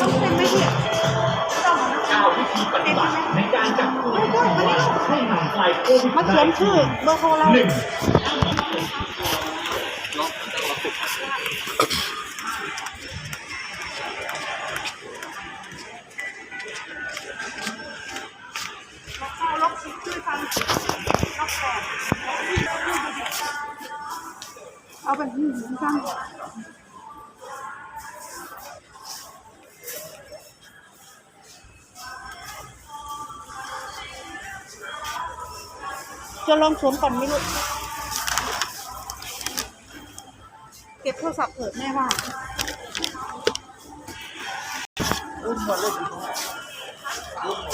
ต้องเป็นไม่ผิดต้องเก้าวิธีปฏิบัติในการจับตัวผู้ว่าให้ห่างไกลโควิดมาเขียนชื่อเบอร์โทรเราหนึ่งเอาล็อกสิบชื่งล็อกแปดเอาง จะลองสวมก่อนไม่รู้เก็บโทรศัพท์เถิดแม่ว่าอุ้มมาเล่นอยู่ตรงไหน